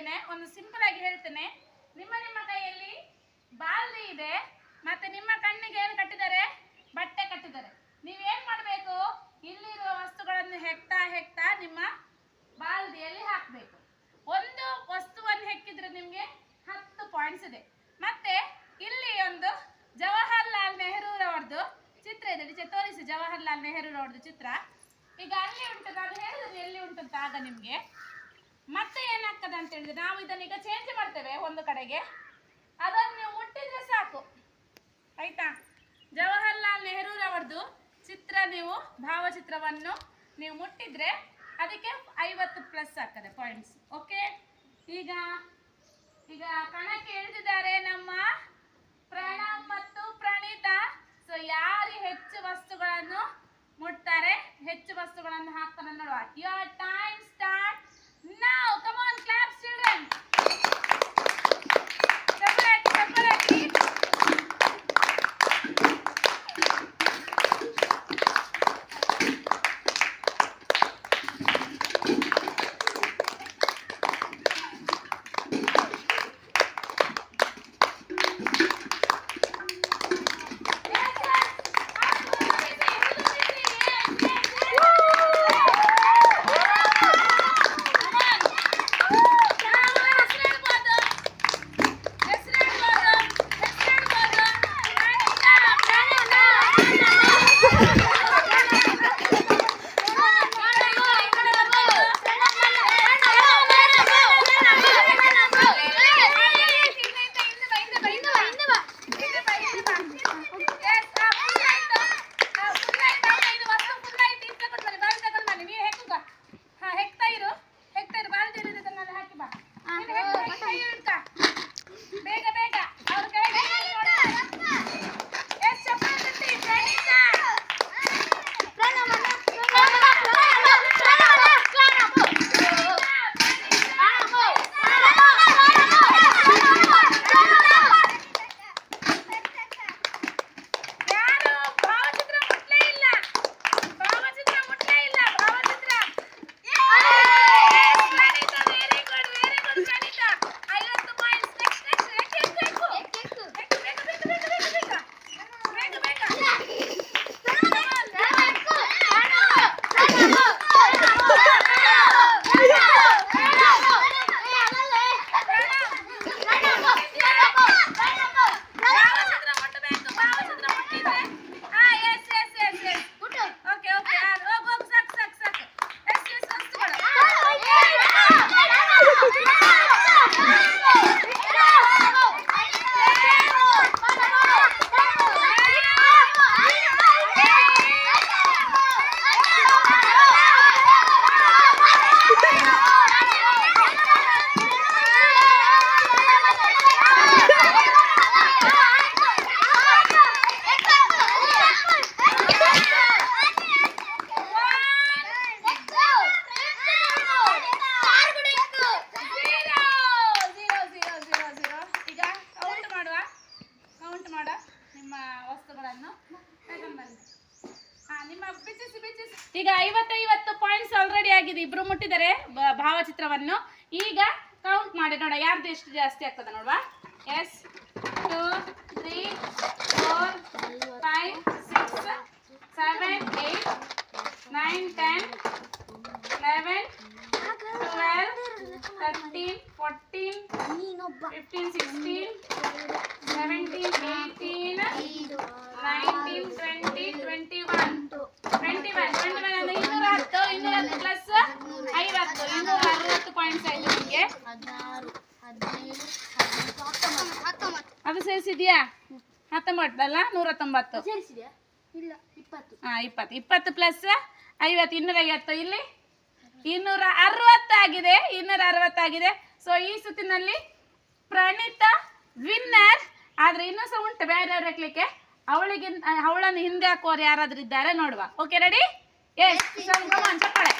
ಇದ್ದೇನೆ ಒಂದು ಸಿಂಪಲ್ ಆಗಿ ಹೇಳ್ತೇನೆ. ನಿಮ್ಮ ನಿಮ್ಮ ಕೈಯಲ್ಲಿ ಬಾಲ್ದಿ ಇದೆ, ಮತ್ತೆ ನಿಮ್ಮ ಕಣ್ಣಿಗೆ ಏನು ಕಟ್ಟಿದ್ದಾರೆ? ಬಟ್ಟೆ ಕಟ್ಟಿದ್ದಾರೆ. ನೀವೇನ್ ಮಾಡಬೇಕು? ಇಲ್ಲಿರುವ ವಸ್ತುಗಳನ್ನು ಹೆಕ್ತಾ ಹೆಕ್ತಾ ನಿಮ್ಮ ಬಾಲ್ದಿಯಲ್ಲಿ ಹಾಕ್ಬೇಕು. ಒಂದು ವಸ್ತುವನ್ನು ಹೆಕ್ಕಿದ್ರೆ ನಿಮಗೆ ಹತ್ತು ಪಾಯಿಂಟ್ಸ್ ಇದೆ. ಮತ್ತೆ ಇಲ್ಲಿ ಒಂದು ಜವಾಹರ್ಲಾಲ್ ನೆಹರೂರವ್ರದ್ದು ಚಿತ್ರ ಇದೆ. ನಿಜ ತೋರಿಸಿ ಜವಾಹರ್ಲಾಲ್ ನೆಹರೂರವ್ರದ್ದು ಚಿತ್ರ. ಈಗ ಅಲ್ಲಿ ಉಂಟು, ನಾನು ಹೇಳಿದ್ರೆ ಎಲ್ಲಿ ಉಂಟು ಅಂತ ಆಗ ನಿಮಗೆ. ಮತ್ತೆ ಏನಾಗ್ತದೆ ಅಂತ ಹೇಳಿದ್ರೆ ನಾವು ಇದನ್ನ ಈಗ ಚೇಂಜ್ ಮಾಡ್ತೇವೆ ಒಂದು ಕಡೆಗೆ. ಅದನ್ನು ನೀವು ಮುಟ್ಟಿದ್ರೆ ಸಾಕು. ಆಯ್ತಾ? ಜವಾಹರ್ಲಾಲ್ ನೆಹರೂರವ್ರದ್ದು ಚಿತ್ರ ನೀವು, ಭಾವಚಿತ್ರವನ್ನು ನೀವು ಮುಟ್ಟಿದ್ರೆ ಅದಕ್ಕೆ ಐವತ್ತು ಪ್ಲಸ್ ಆಗ್ತದೆ ಪಾಯಿಂಟ್ಸ್ ಓಕೆ ಈಗ ಈಗ ಕಣಕ್ಕೆ ಇಳಿದಿದ್ದಾರೆ ನಮ್ಮ ಪ್ರಣವ್ ಮತ್ತು ಪ್ರಣೀತಾ. ಸೊ ಯಾರು ಹೆಚ್ಚು ವಸ್ತುಗಳನ್ನು ಮುಟ್ತಾರೆ? ಹೆಚ್ಚು ವಸ್ತುಗಳನ್ನು ಹಾಕ್ತಾರೆ ನೋಡುವ. Gracias. ಈಗ ಐವತ್ತೈವತ್ತು ಪಾಯಿಂಟ್ಸ್ ಆಲ್ರೆಡಿ ಆಗಿದೆ. ಇಬ್ರು ಮುಟ್ಟಿದ್ದಾರೆ ಭಾವಚಿತ್ರವನ್ನು. ಈಗ ಕೌಂಟ್ ಮಾಡಿ. ನೋಡ, ಯಾರ್ದು ಎಷ್ಟು ಜಾಸ್ತಿ ಆಗ್ತದೆ ನೋಡುವ? Yes two three four five six seven eight nine ten eleven twelve thirteen fourteen fifteen sixteen seventeen eighteen nineteen twenty twenty one twenty one twenty one ಅಂದ್ರೆ ಇನ್ನೂರ ಹತ್ತು ಇನ್ನೂರ ಹತ್ತು ಪ್ಲಸ್ ಐವತ್ತು ಇನ್ನೂರ ಅರವತ್ತು ಪಾಯಿಂಟ್ಸ್ ಆಯ್ತು ನಿಮಗೆ ಅದು ಸೇರಿಸಿದ್ಯಾ? ಹತ್ತೊಂಬತ್ತಲ್ಲ ನೂರ ತೊಂಬತ್ತು ಇಲ್ಲ ಇಪ್ಪತ್ತು. ಹಾ ಇಪ್ಪತ್ತು. ಇಪ್ಪತ್ತು ಪ್ಲಸ್ ಐವತ್ತು ಇನ್ನೂರ ಐವತ್ತು ಇಲ್ಲಿ? ಇನ್ನೂರ ಅರವತ್ತಾಗಿದೆ ಇನ್ನೂರ ಅರವತ್ತಾಗಿದೆ ಸೊ ಈ ಸುತ್ತಿನಲ್ಲಿ ಪ್ರಣೀತ ವಿನ್ನರ್ ಆದ್ರೆ ಇನ್ನೂ ಸಹ ಉಂಟು ಬೇರೆ ಹಾಕ್ಲಿಕ್ಕೆ. ಅವಳಿಗೆ ಅವಳನ್ನು ಹಿಂದೆ ಹಾಕುವವರು ಯಾರಾದ್ರೂ ಇದ್ದಾರೆ ನೋಡುವ. ಓಕೆ ರೆಡಿ ಎಸ್ ಚಪ್ಪಾಳೆ.